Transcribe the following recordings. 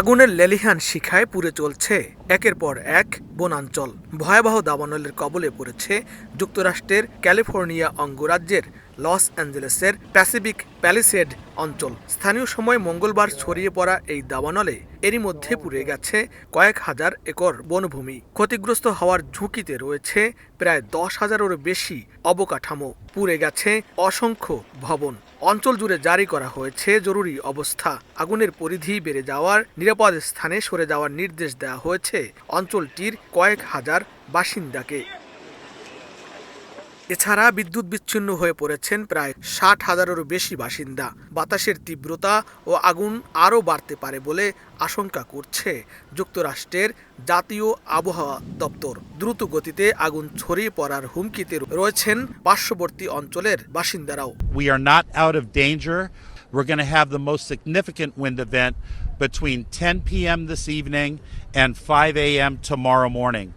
আগুনের লেলিহান শিখায় পুড়ে চলছে। একের পর এক বনাঞ্চল। ভয়াবহ দাবানলের কবলে পড়েছে যুক্তরাষ্ট্রের ক্যালিফোর্নিয়া অঙ্গরাজ্যের লস অ্যাঞ্জেলেসের প্যাসিফিক প্যালিসেড অঞ্চল। স্থানীয় সময় মঙ্গলবার ছড়িয়ে পড়া এই দাবানলে এরই মধ্যে পুড়ে গেছে কয়েক হাজার একর বনভূমি। ক্ষতিগ্রস্ত হওয়ার ঝুঁকিতে রয়েছে প্রায় দশ হাজারেরও বেশি অবকাঠামো। পুড়ে গেছে অসংখ্য ভবন। অঞ্চল জুড়ে জারি করা হয়েছে জরুরি অবস্থা। আগুনের পরিধি বেড়ে যাওয়ার নিরাপদ স্থানে সরে যাওয়ার নির্দেশ দেওয়া হয়েছে। অঞ্চলটির কয়েক হাজার বাসিন্দাকে। এছাড়া বিদ্যুৎ বিচ্ছিন্ন হয়ে পড়েছেন প্রায় ষাট হাজারেরও বেশি বাসিন্দা বাতাসের তীব্রতা ও আগুন আরও বাড়তে পারে বলে আশঙ্কা করছে যুক্তরাষ্ট্রের জাতীয় আবহাওয়া দপ্তর দ্রুত গতিতে আগুন ছড়িয়ে পড়ার হুমকিতে রয়েছেন পার্শ্ববর্তী অঞ্চলের বাসিন্দারাও We are not out of danger. We're going to have the most significant wind event between 10 p.m. this evening and 5 a.m. tomorrow morning.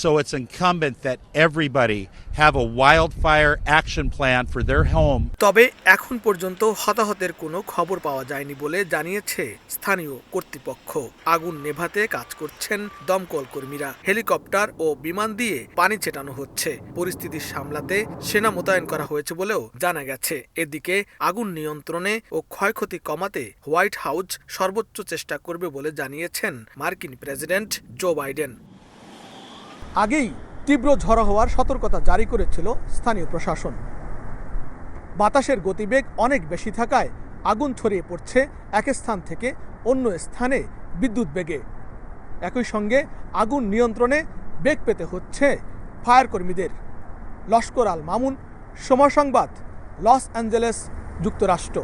So it's incumbent that everybody have a wildfire action plan for their home. তবে এখন পর্যন্ত হতাহতের কোনো খবর পাওয়া যায়নি বলে জানিয়েছে স্থানীয় কর্তৃপক্ষ। আগুন নেভাতে কাজ করছেন দমকল কর্মীরা। হেলিকপ্টার ও বিমান দিয়ে পানি ছেটানো হচ্ছে। পরিস্থিতি সামলাতে সেনা মোতায়েন করা হয়েছে বলেও জানা গেছে। এদিকে আগুন নিয়ন্ত্রণে ও ক্ষয়ক্ষতি কমাতে হোয়াইট হাউস সর্বোচ্চ চেষ্টা করবে বলে জানিয়েছেন মার্কিন প্রেসিডেন্ট জো বাইডেন। আগেই তীব্র ঝড় হওয়ার সতর্কতা জারি করেছিল স্থানীয় প্রশাসন। বাতাসের গতিবেগ অনেক বেশি থাকায় আগুন ছড়িয়ে পড়ছে এক স্থান থেকে অন্য স্থানে বিদ্যুৎ বেগে। একই সঙ্গে আগুন নিয়ন্ত্রণে বেগ পেতে হচ্ছে ফায়ার কর্মীদের। লস্কর আল মামুন, সময় সংবাদ, লস অ্যাঞ্জেলেস, যুক্তরাষ্ট্র।